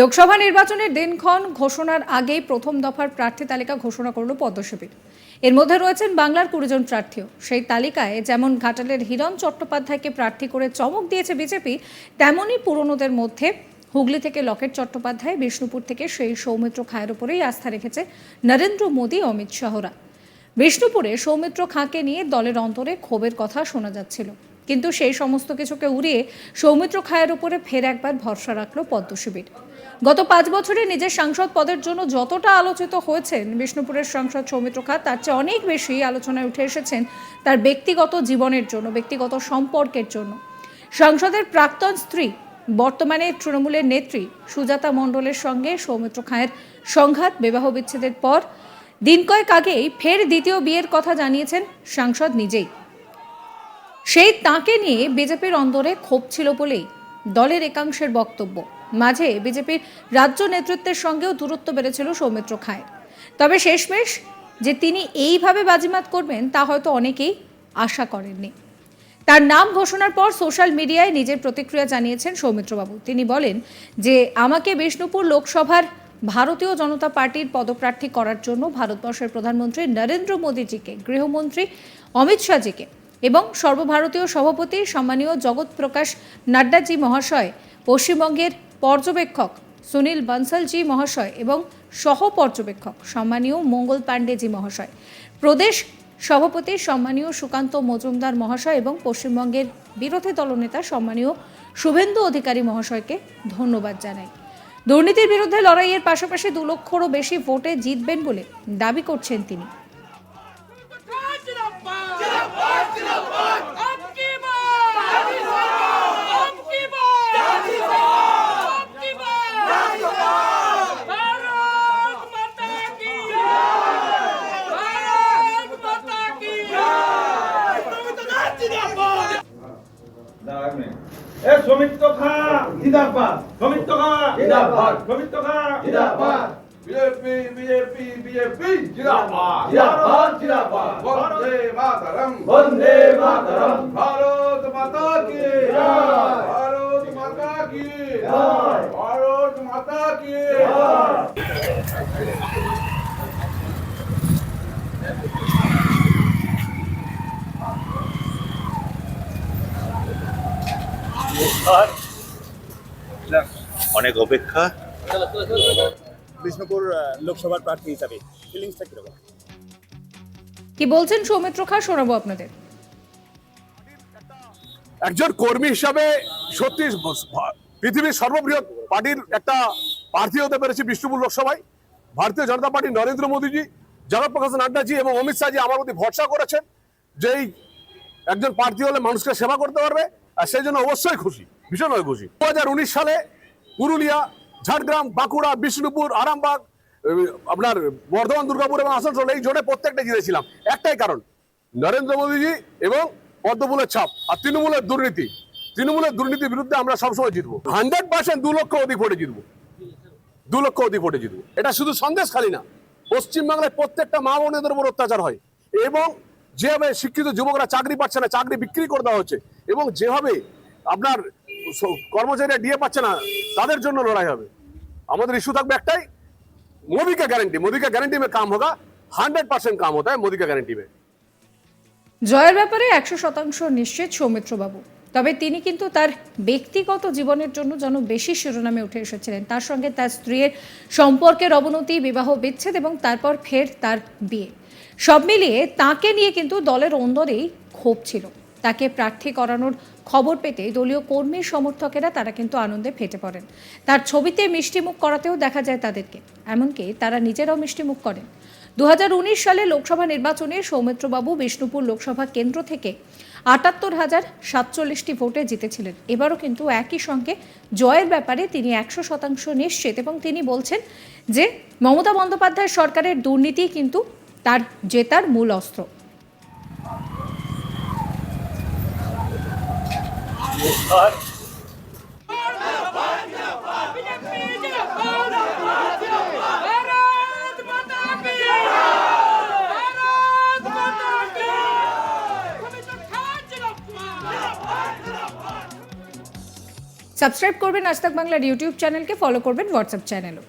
লোকসভা নির্বাচনের দিনক্ষণ ঘোষণার আগেই প্রথম দফার প্রার্থী তালিকা ঘোষণা করল পদ্মশিবির এর মধ্যে রয়েছেন বাংলার কুড়িজন প্রার্থীও। সেই তালিকায় যেমন ঘাটালের হিরণ চট্টোপাধ্যায়কে প্রার্থী করে চমক দিয়েছে বিজেপি তেমনই পুরনোদের মধ্যে হুগলি থেকে লকেট চট্টোপাধ্যায়, বিষ্ণুপুর থেকে সেই সৌমিত্র খায়ের উপরেই আস্থা রেখেছে নরেন্দ্র মোদী, অমিত শাহরা। বিষ্ণুপুরে সৌমিত্র খাঁকে নিয়ে দলের অন্তরে ক্ষোভের কথা শোনা যাচ্ছিল। কিন্তু সেই সমস্ত কিছুকে উড়িয়ে সৌমিত্র খায়ের উপরে ফের একবার ভরসা রাখল পদ্মশিবির। গত পাঁচ বছরে নিজের সাংসদ পদের জন্য যতটা আলোচিত হয়েছেন বিষ্ণুপুরের সাংসদ সৌমিত্র খা তার চেয়ে অনেক বেশি আলোচনায় উঠে এসেছেন তার ব্যক্তিগত জীবনের জন্য, ব্যক্তিগত সম্পর্কের জন্য। সংসদের প্রাক্তন স্ত্রী, বর্তমানে তৃণমূলের নেত্রী সুজাতা মণ্ডলের সঙ্গে সৌমিত্র খায়ের সংঘাত, বিবাহ বিচ্ছেদের পর দিন কয়েক আগেই ফের দ্বিতীয় বিয়ের কথা জানিয়েছেন সাংসদ নিজেই। সেই তাঁকে নিয়ে বিজেপির অন্দরে ক্ষোভ ছিল বলেই দলের একাংশের বক্তব্য। মাঝে বিজেপির রাজ্য নেতৃত্বের সঙ্গেও দূরত্ব বেড়েছিল সৌমিত্র খায়ের তবে শেষমেশ যে তিনি এইভাবে বাজিমাত করবেন তা হয়তো অনেকেই আশা করেননি। তার নাম ঘোষণার পর সোশ্যাল মিডিয়ায় নিজের প্রতিক্রিয়া জানিয়েছেন সৌমিত্রবাবু। তিনি বলেন যে, আমাকে বিষ্ণুপুর লোকসভার ভারতীয় জনতা পার্টির পদপ্রার্থী করার জন্য ভারতবর্ষের প্রধানমন্ত্রী নরেন্দ্র মোদীজিকে, গৃহমন্ত্রী অমিত শাহজিকে এবং সর্বভারতীয় সভাপতি সম্মানীয় জগৎ প্রকাশ নাড্ডাজি মহাশয়, পশ্চিমবঙ্গের পর্যবেক্ষক সুনীল বনসলজি মহাশয় এবং সহ পর্যবেক্ষক সম্মানীয় মঙ্গল পাণ্ডেজি মহাশয়। প্রদেশ সভাপতি সম্মানীয় সুকান্ত মজুমদার মহাশয় এবং পশ্চিমবঙ্গের বিরোধী দলনেতা সম্মানীয় শুভেন্দু অধিকারী মহাশয়কে ধন্যবাদ জানাই। দুর্নীতির বিরুদ্ধে লড়াইয়ের পাশাপাশি দু লক্ষরও বেশি ভোটে জিতবেন বলে দাবি করছেন তিনি। এ সমিত্র খা। জিন্দাবাদ সমিত্র খা। জিন্দাবাদ। সমিত্র খা। জিন্দাবাদ বিজেপি বিজেপি বিজেপি জিন্দাবাদ জিন্দাবাদ জিন্দাবাদ বন্দে মাতরম। বন্দে মাতরম। ভারত মাতা কি জয়। ভারত মাতা কি জয়। ভারত মাতা কি অনেক অপেক্ষা। বিষ্ণুপুর লোকসভার প্রার্থী হিসাবে ফিলিংসটা কীরকম? কি বলছেন সৌমিত্র খা? শোনাবো আপনাদের। একজন কর্মী হিসাবে সত্যি পৃথিবীর সর্ববৃহৎ পার্টির একটা প্রার্থী হতে পেরেছি বিষ্ণুপুর লোকসভায়। ভারতীয় জনতা পার্টি নরেন্দ্র মোদীজি জগৎপ্রকাশ নাড্ডাজি এবং অমিত শাহজি আমার প্রতি ভরসা করেছেন যে একজন প্রার্থী হলে মানুষকে সেবা করতে পারবে। আর সেই জন্য অবশ্যই খুশি, ভীষণভাবে খুশি। দু সালে পুরুলিয়া, ঝাড়গ্রাম, বাঁকুড়া, বিষ্ণুপুর, আরামবাগ আপনার বর্ধমান, দুর্গাপুর এবং আসানসোল এই জোটে প্রত্যেকটা জিতেছিলাম একটাই কারণ, নরেন্দ্র মোদীজি এবং পদ্মফুলের ছাপ আর তৃণমূলের দুর্নীতি। তৃণমূলের দুর্নীতির বিরুদ্ধে আমরা সবসময় জিতবো। হান্ড্রেড পার্সেন্ট দু লক্ষ অধিক ভোটে জিতবো। দু লক্ষ অধিক ভোটে জিতবো। এটা শুধু সন্দেশ খালি না, পশ্চিমবাংলায় প্রত্যেকটা মা বোনেদের উপর অত্যাচার হয় এবং যেভাবে শিক্ষিত যুবকরা চাকরি পাচ্ছে না, চাকরি বিক্রি করে দেওয়া হচ্ছে এবং যেভাবে আপনার স- কর্মচারীরা ডিএ পাচ্ছে না তাদের জন্য লড়াই হবে আমাদের ইস্যু থাকবে একটাই मोदी का गारंटी मोदी का गारंटी में काम होगा हंड्रेड परसेंट काम होता है मोदी का गारंटी में জয়ের ব্যাপারে একশো শতাংশ নিশ্চিত সৌমিত্রবাবু তবে তিনি কিন্তু তার ব্যক্তিগত জীবনের জন্য যেন বেশি শিরোনামে উঠে এসেছিলেন তার সঙ্গে তার স্ত্রীর সম্পর্কের অবনতি বিবাহ বিচ্ছেদ এবং তারপর ফের তার বিয়ে সব মিলিয়ে তাকে নিয়ে কিন্তু দলের অন্দরেই ক্ষোভ ছিল তাকে প্রার্থী করানোর খবর পেতে দলীয় কর্মী সমর্থকেরা তারা কিন্তু আনন্দে ফেটে পড়েন। তার ছবিতে মিষ্টিমুখ করাতেও দেখা যায় তাদেরকে। এমনকি তারা নিজেরাও মিষ্টিমুখ করেন। দু হাজার উনিশ সালে লোকসভা নির্বাচনে সৌমিত্রবাবু বিষ্ণুপুর লোকসভা কেন্দ্র থেকে আটাত্তর হাজার সাতচল্লিশটি ভোটে জিতেছিলেন। এবারও কিন্তু একই সঙ্গে জয়ের ব্যাপারে তিনি একশো শতাংশ নিশ্চিত এবং তিনি বলছেন যে মমতা বন্দ্যোপাধ্যায় সরকারের দুর্নীতি কিন্তু তার জেতার মূল অস্ত্র। जिंदाबाद সাবস্ক্রাইব করবেন আজ তাক বাংলার ইউটিউব চ্যানেলকে ফলো করবেন হোয়াটসঅ্যাপ চ্যানেলও